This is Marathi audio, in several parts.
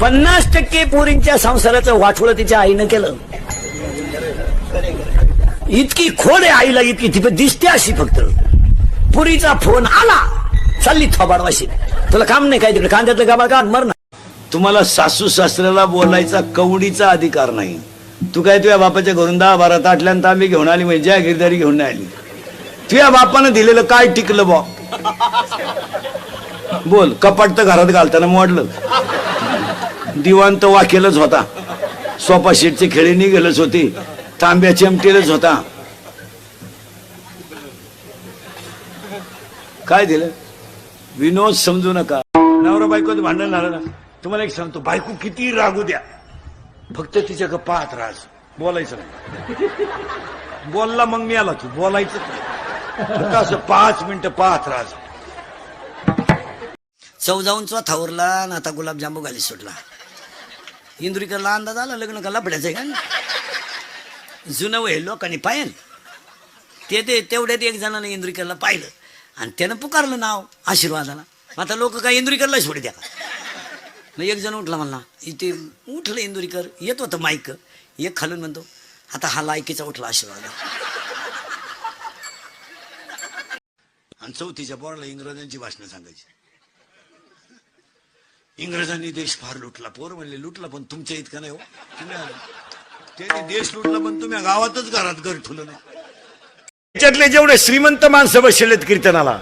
पन्नास टक्के पोरींच्या संसाराचं वाठोळं तिच्या आईनं केलं. इतकी खोड आहे आईला इतकी ती दिसते अशी फक्त. पुरीचा फोन आला चालली थोबाड वाशी तुला काम नाही काय तिकडे? कांद्यातलं गाबा का? मर ना. तुम्हाला सासू सासऱ्याला बोलायचा कवडीचा अधिकार नाही. तू काय तुझ्या बापाच्या घरून दहा बारा ताटल्यानंतर आम्ही घेऊन आली म्हणजे ज्या गिरदारी घेऊन नाही आली? तुझ्या बापानं दिलेलं काय टिकलं बा? बोल कपाट तर घरात घालताना मोडलं. दिवाण तर वाकेलच होता. सोफा शेटचे खेळी निघेलच होती. तांब्या चिमटेलच होता. काय दिलं? विनोद समजू नका. नवरा बायको भांडण झालं ना तुम्हाला एक सांगतो बायको किती रागू द्या. फक्त तिच्याकडे पाहत राज बोलायचं नाही. बोलला मग मी आला तू बोलायचं फक्त असं पाच मिनिटं पाहत राज चौजाऊनचा थावरला आणि आता गुलाबजांबू घाली सुटला. इंदुरीकरला अंदाज आला लग्न का लफड्याचं आहे का? जुनं वय लोकांनी पाहिल. ते ते तेवढ्यात एक जणानं इंदुरीकरला पाहिलं. आणि त्यानं पुकारलं नाव आशीर्वादाला. आता लोक काय इंदुरीकरला सोडी द्या का? मग एक जण उठला म्हणला इथे उठलं इंदुरीकर येत होतं माईक. एक खालून म्हणतो आता हा लायकीचा उठला आशीर्वाद. आणि चौथीच्या पोराला इंग्रजांची भाषणं सांगायची. इंग्रजांनी देश फार लुटला पोर म्हणले लुटला पण तुमच्या इतका नाही हो. तुम्ही त्यांनी देश लुटला पण तुम्ही गावातच घरात घर ठुलं नाही. त्याच्यातले जेवढे श्रीमंत माणसं बसलेत कीर्तनाला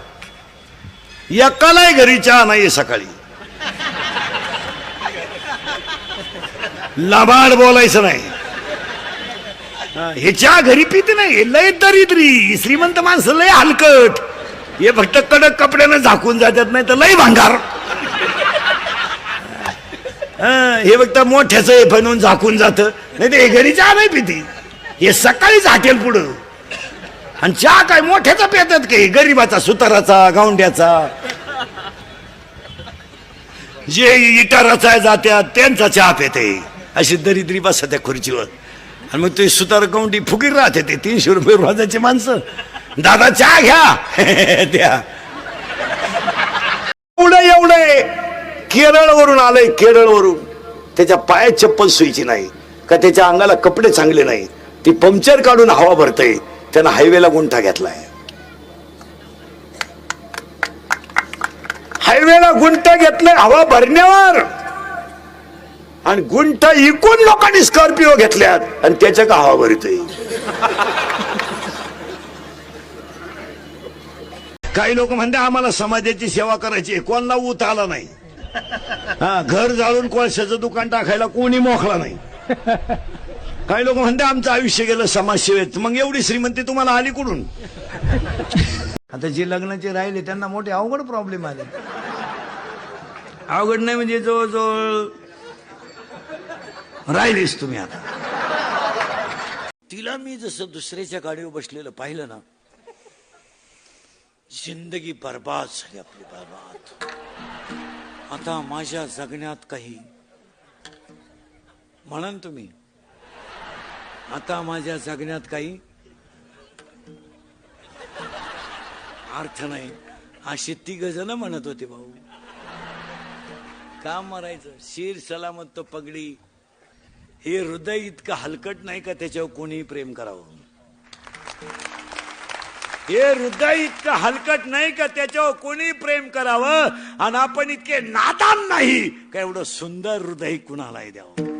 एकालाही घरी चहा नाहीये सकाळी. लाबाड बोलायचं नाही. हे ह्याच्या घरी पित नाही लय दरिद्री श्रीमंत माणसं लय हलकट. हे फक्त कडक कपड्यानं झाकून जातात नाही तर लय भांगार. हे फक्त मोठ्याचं हे बनवून झाकून जातं. नाही तर हे घरी चहा नाही पिती. हे सकाळीच हाटेल पुढं. आणि चहा काय मोठ्याचा पितात काही गरीबाचा सुताराचा गावंड्याचा? जे इटाराचा जात्या त्यांचा चहा पेते. अशी दरिद्री बसा त्या खुर्चीवर. आणि मग ते सुतार गावंडी फुकीर राहते ते तीनशे रुपये रोजाची माणसं. दादा चहा घ्या. त्या एवढं एवढं. केरळवरून आलंय केरळवरून. त्याच्या पायात चप्पल सुईची नाही का त्याच्या अंगाला कपडे चांगले नाही. ती पंक्चर काढून हवा भरतय त्यानं हायवेला गुंठा घेतलाय. हायवेला गुंठा घेतलाय हवा भरण्यावर. आणि गुंठा इकून लोकांनी स्कॉर्पिओ घेतल्यात आणि त्याच्या का हवा भरतोय? काही लोक म्हणते आम्हाला समाजाची सेवा करायची आहे. कोणाला आला नाही. हा घर जाळून कोळशाचं दुकान टाकायला कोणी मोकळा नाही. काही लोक म्हणते आमचं आयुष्य गेलं समाजसेवेत. मग एवढी श्रीमंती तुम्हाला आली कुठून? आता जे लग्नाचे राहिले त्यांना मोठे अवघड प्रॉब्लेम आले. अवघड नाही म्हणजे जवळजवळ राहिलेच तुम्ही आता. तिला मी जसं दुसऱ्याच्या गाडीवर बसलेलं पाहिलं ना जिंदगी बर्बाद झाली आपली बर्बाद. आता माझ्या जगण्यात काही म्हणन तुम्ही. आता माझ्या जगण्यात काही अर्थ नाही. अशी तिघ जण म्हणत होते भाऊ. का मरायचं? शीर सलामत तो पगडी. हे हृदय इतकं हलकट नाही का त्याच्यावर कोणीही प्रेम करावं? हे हृदय इतकं हलकट नाही का? त्याच्यावर कोणी प्रेम करावं? आणि आपण इतके नादान नाही का? एवढं सुंदर हृदय कुणालाही द्यावं?